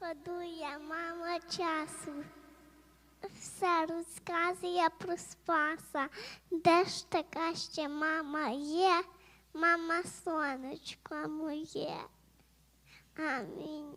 Шкодує мама часу. Все розказує про Спаса. Де ж така ще мама є? Мама сонечко моє. Амінь.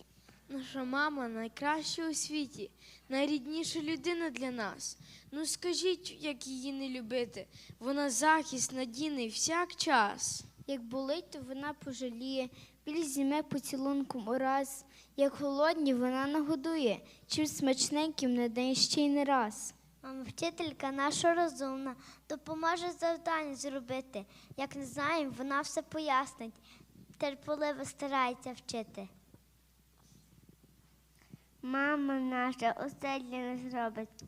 Наша мама найкраща у світі, найрідніша людина для нас. Ну скажіть, як її не любити? Вона захист надійний всяк час. Як болить, то вона пожаліє, біль зніме поцілунком ураз. Як голодні, вона нагодує, чим смачненьким на день ще й не раз. Мама вчителька наша розумна, допоможе завдання зробити. Як не знаємо, вона все пояснить. Терпеливо старається вчити. Мама наша усе для нас робить,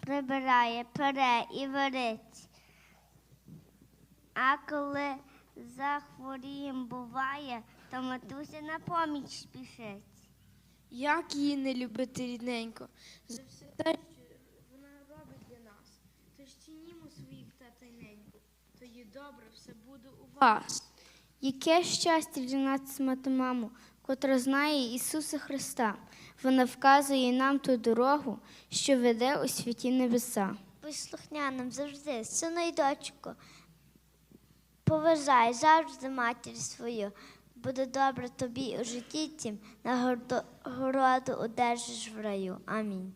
прибирає, пере і варить. А коли захворієм буває, то матуся на поміч спішить. Як її не любити рідненько? За все те, що вона робить для нас. Тож цінімо своїх тата й неньку. Тоді добре все буде у вас. Яке щастя для нас мати маму, котра знає Ісуса Христа. Вона вказує нам ту дорогу, що веде у святі небеса. Будь слухняним завжди, сину й дочку. Поважай завжди матір свою. Буде добре тобі у житті цім, нагороду одержиш в раю. Амінь.